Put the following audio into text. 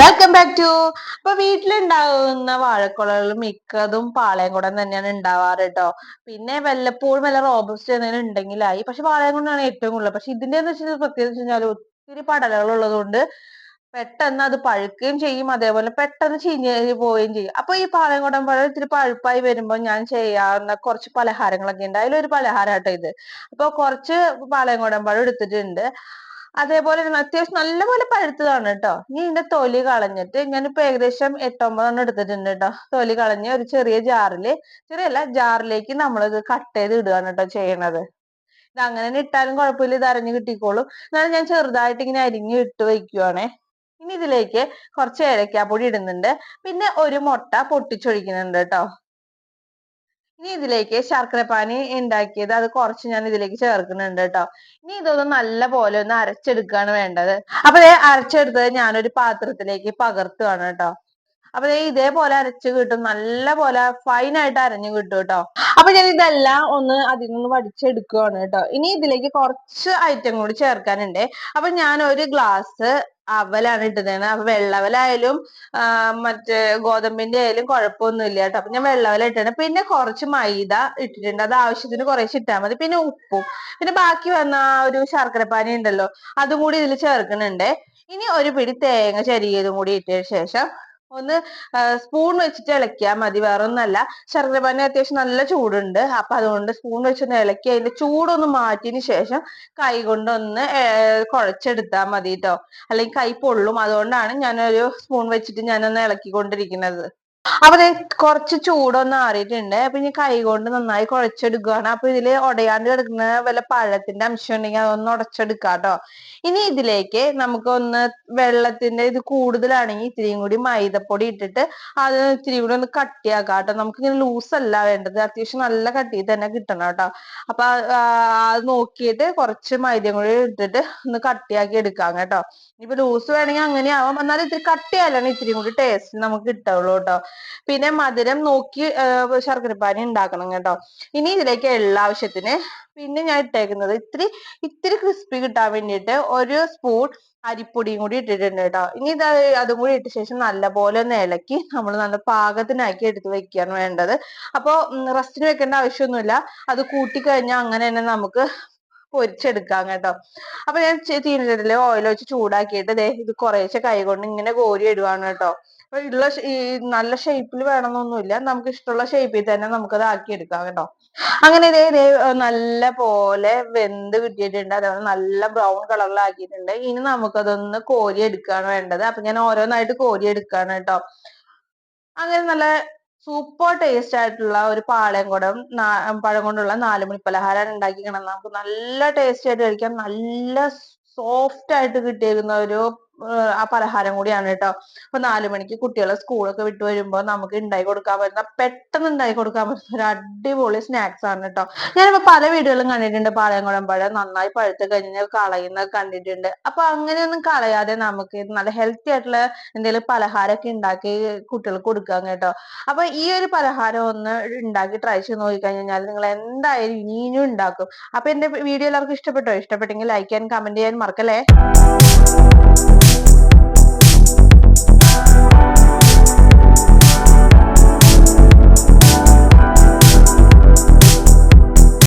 Back to ഇപ്പൊ വീട്ടിലുണ്ടാകുന്ന വാഴക്കുളകൾ മിക്കതും പാളയംകുടം തന്നെയാണ് ഉണ്ടാവാറ് കേട്ടോ പിന്നെ വല്ലപ്പോഴും വല്ല റോബസ്റ്റ് എന്തെങ്കിലും ഉണ്ടെങ്കിലായി പക്ഷെ പാളയംകുടാണ് ഏറ്റവും കൂടുതൽ. പക്ഷെ ഇതിന്റെ എന്ന് വെച്ചാൽ പ്രത്യേകിച്ച് കഴിഞ്ഞാൽ ഒത്തിരി പടലകൾ ഉള്ളതുകൊണ്ട് പെട്ടെന്ന് അത് പഴുക്കുകയും ചെയ്യും. അതേപോലെ പെട്ടെന്ന് ചീഞ്ഞ് പോവുകയും ചെയ്യും. അപ്പൊ ഈ പാളയംകുടം പഴം ഇത്തിരി പഴുപ്പായി വരുമ്പോൾ ഞാൻ ചെയ്യാവുന്ന കുറച്ച് പലഹാരങ്ങളൊക്കെ ഉണ്ട്. അതിലൊരു പലഹാരം ആട്ടോ ഇത്. അപ്പൊ കുറച്ച് പാളയംകുടം പഴം എടുത്തിട്ടുണ്ട്. അതേപോലെ തന്നെ അത്യാവശ്യം നല്ലപോലെ പഴുത്തതാണ് കേട്ടോ. ഇനി ഇതിന്റെ തൊലി കളഞ്ഞിട്ട് ഞാനിപ്പോ ഏകദേശം എട്ടൊമ്പതെണ്ണം എടുത്തിട്ടുണ്ട് കേട്ടോ. തൊലി കളഞ്ഞ് ഒരു ചെറിയ ജാറിൽ ചെറിയല്ല ജാറിലേക്ക് നമ്മൾ ഇത് കട്ട് ചെയ്ത് ഇടുകയാണ് കേട്ടോ ചെയ്യണത്. ഇത് അങ്ങനെ ഇട്ടാലും കുഴപ്പമില്ല ഇത് അരഞ്ഞു കിട്ടിക്കോളും. എന്നാലും ഞാൻ ചെറുതായിട്ട് ഇങ്ങനെ അരിഞ്ഞു ഇട്ട് വെക്കുവാണേ ഇനി ഇതിലേക്ക് കുറച്ച് ഏലക്കാപ്പൊടി ഇടുന്നുണ്ട്. പിന്നെ ഒരു മുട്ട പൊട്ടിച്ചൊഴിക്കുന്നുണ്ട് കേട്ടോ. ഇനി ഇതിലേക്ക് ശർക്കരപ്പാനി ഉണ്ടാക്കിയത് അത് കുറച്ച് ഞാൻ ഇതിലേക്ക് ചേർക്കുന്നുണ്ട് കേട്ടോ ഇനി ഇതൊന്ന് നല്ല പോലെ ഒന്ന് അരച്ചെടുക്കുകയാണ് വേണ്ടത്. അപ്പൊ അരച്ചെടുത്തത് ഞാനൊരു പാത്രത്തിലേക്ക് പകർത്തുകയാണ് കേട്ടോ അപ്പൊ ഇതേപോലെ അരച്ച് കിട്ടും. നല്ല പോലെ ഫൈൻ ആയിട്ട് അരഞ്ഞു കിട്ടും കേട്ടോ അപ്പൊ ഞാൻ ഇതെല്ലാം ഒന്ന് അതിൽ നിന്ന് വടിച്ചെടുക്കുകയാണ് കേട്ടോ ഇനി ഇതിലേക്ക് കുറച്ച് ഐറ്റം കൂടി ചേർക്കാനുണ്ട്. അപ്പൊ ഞാൻ ഒരു ഗ്ലാസ് അവലാണ് ഇട്ടുന്നത് അപ്പൊ വെള്ളവലായാലും മറ്റേ ഗോതമ്പിന്റെ ആയാലും കുഴപ്പമൊന്നുമില്ല കേട്ടോ അപ്പൊ ഞാൻ വെള്ളവല ഇട്ടാണ് പിന്നെ കുറച്ച് മൈദ ഇട്ടിട്ടുണ്ട്. അത് ആവശ്യത്തിന് കുറേശ്ശെ ഇട്ടാൽ മതി. പിന്നെ ഉപ്പും. പിന്നെ ബാക്കി വന്ന ഒരു ശർക്കരപ്പാനി ഉണ്ടല്ലോ അതും കൂടി ഇതിൽ ചേർക്കുന്നുണ്ട്. ഇനി ഒരു പിടി തേങ്ങ ചരിയതും കൂടി ഇട്ടതിന് ശേഷം ഒന്ന് സ്പൂൺ വെച്ചിട്ട് ഇളക്കിയാൽ മതി വേറെ ഒന്നല്ല ശർക്കരപ്പാനി അത്യാവശ്യം നല്ല ചൂടുണ്ട്. അപ്പൊ അതുകൊണ്ട് സ്പൂൺ വെച്ചൊന്ന് ഇളക്കി അതിന്റെ ചൂടൊന്ന് മാറ്റിയതിന് ശേഷം കൈ കൊണ്ടൊന്ന് കുഴച്ചെടുത്താൽ മതി കേട്ടോ അല്ലെങ്കിൽ കൈ പൊള്ളും. അതുകൊണ്ടാണ് ഞാനൊരു സ്പൂൺ വെച്ചിട്ട് ഞാനൊന്ന് ഇളക്കിക്കൊണ്ടിരിക്കുന്നത്. അപ്പൊ കുറച്ച് ചൂടൊന്നും ആറിയിട്ടുണ്ട്. അപ്പൊ ഇനി കൈ കൊണ്ട് നന്നായി കുഴച്ചെടുക്കുകയാണ് അപ്പൊ ഇതിൽ ഉടയാണ്ട് കിടക്കുന്ന വല്ല പഴത്തിന്റെ അംശം ഉണ്ടെങ്കിൽ അതൊന്ന് ഉടച്ചെടുക്കാം കേട്ടോ ഇനി ഇതിലേക്ക് നമുക്കൊന്ന് വെള്ളത്തിന്റെ ഇത് കൂടുതലാണെങ്കിൽ ഇത്തിരിയും കൂടി മൈദപ്പൊടി ഇട്ടിട്ട് അത് ഇത്തിരി കൂടി ഒന്ന് കട്ടിയാക്കാം കേട്ടോ നമുക്ക് ഇങ്ങനെ ലൂസ് അല്ല വേണ്ടത്. അത്യാവശ്യം നല്ല കട്ടി തന്നെ കിട്ടണം കേട്ടോ അപ്പൊ അത് നോക്കിയിട്ട് കുറച്ച് മൈദയും കൂടി ഇട്ടിട്ട് ഒന്ന് കട്ടിയാക്കി എടുക്കാം കേട്ടോ. ഇനിയിപ്പോ ലൂസ് വേണമെങ്കിൽ അങ്ങനെ ആവാം എന്നാലും ഇത്തിരി കട്ടിയാലാണ് ഇത്തിരി കൂടി ടേസ്റ്റ് നമുക്ക് കിട്ടുള്ളൂ കേട്ടോ പിന്നെ മധുരം നോക്കി ശർക്കരപ്പാനി ഉണ്ടാക്കണം കേട്ടോ. ഇനി ഇതിലേക്ക് എള്ള ആവശ്യത്തിന് പിന്നെ ഞാൻ ഇട്ടേക്കുന്നത് ഇത്തിരി ഇത്തിരി ക്രിസ്പി കിട്ടാൻ വേണ്ടിയിട്ട് ഒരു സ്പൂൺ അരിപ്പൊടിയും കൂടി ഇട്ടിട്ടുണ്ട് കേട്ടോ. ഇനി ഇത് അതും കൂടി ഇട്ട ശേഷം നല്ലപോലെ ഒന്ന് ഇളക്കി നമ്മൾ നല്ല പാകത്തിനാക്കി എടുത്ത് വെക്കുകയാണ് വേണ്ടത്. അപ്പോൾ റസ്റ്റിന് വെക്കേണ്ട ആവശ്യമൊന്നുമില്ല. അത് കൂട്ടിക്കഴിഞ്ഞാൽ അങ്ങനെ തന്നെ നമുക്ക് പൊരിച്ചെടുക്കാം കേട്ടോ. അപ്പൊ ഞാൻ ചീനച്ചട്ടിൽ ഓയിൽ വെച്ച് ചൂടാക്കിയിട്ട് ദേ ഇത് കുറേശ്ശെ കൈ കൊണ്ട് ഇങ്ങനെ കോരി ഇടുവാണ് കേട്ടോ. അപ്പൊ ഉള്ള ഈ നല്ല ഷേപ്പിൽ വേണമെന്നൊന്നുമില്ല നമുക്ക് ഇഷ്ടമുള്ള ഷേപ്പിൽ തന്നെ നമുക്കത് ആക്കി എടുക്കാം കേട്ടോ. അങ്ങനെ ഇതേ ഇതേ നല്ല പോലെ വെന്ത് കിട്ടിയിട്ടുണ്ട്. അതേപോലെ നല്ല ബ്രൗൺ കളറിലാക്കിയിട്ടുണ്ട് ഇനി നമുക്കതൊന്ന് കോരി എടുക്കുകയാണ് വേണ്ടത്. അപ്പൊ ഞാൻ ഓരോന്നായിട്ട് കോരി എടുക്കുകയാണ് കേട്ടോ. അങ്ങനെ നല്ല സൂപ്പർ ടേസ്റ്റ് ആയിട്ടുള്ള ഒരു പാളയംകുടം നാ- പഴം കൊണ്ടുള്ള നാലുമണി പലഹാരം ഉണ്ടാക്കിക്കണം നമുക്ക് നല്ല ടേസ്റ്റ് ആയിട്ട് കഴിക്കാം. നല്ല സോഫ്റ്റ് ആയിട്ട് കിട്ടിയിരുന്ന ഒരു ആ പലഹാരം കൂടിയാണ് കേട്ടോ. അപ്പൊ നാലു മണിക്ക് കുട്ടികളെ സ്കൂളൊക്കെ വിട്ടു വരുമ്പോ നമുക്ക് ഉണ്ടാക്കി കൊടുക്കാൻ പറ്റുന്ന പെട്ടെന്ന് ഉണ്ടാക്കി കൊടുക്കാൻ പറ്റുന്ന ഒരു അടിപൊളി സ്നാക്സ് ആണ് കേട്ടോ. ഞാനിപ്പോ പല വീടുകളും കണ്ടിട്ടുണ്ട്. പാളയംകുളം പഴം നന്നായി പഴുത്ത് കഴിഞ്ഞ് കളയുന്നത് കണ്ടിട്ടുണ്ട്. അപ്പൊ അങ്ങനെയൊന്നും കളയാതെ നമുക്ക് നല്ല ഹെൽത്തി ആയിട്ടുള്ള എന്തെങ്കിലും പലഹാരമൊക്കെ ഉണ്ടാക്കി കുട്ടികൾക്ക് കൊടുക്കാം കേട്ടോ. അപ്പൊ ഈ ഒരു പലഹാരം ഒന്ന് ഉണ്ടാക്കി ട്രൈ ചെയ്ത് നോക്കിക്കഴിഞ്ഞാൽ നിങ്ങൾ എന്തായാലും ഇനിയും ഉണ്ടാക്കും അപ്പൊ എന്റെ വീഡിയോ എല്ലാവർക്കും ഇഷ്ടപ്പെട്ടോ? ഇഷ്ടപ്പെട്ടെങ്കിൽ ലൈക്ക് ചെയ്യാൻ കമന്റ് ചെയ്യാൻ മറക്കല്ലേ?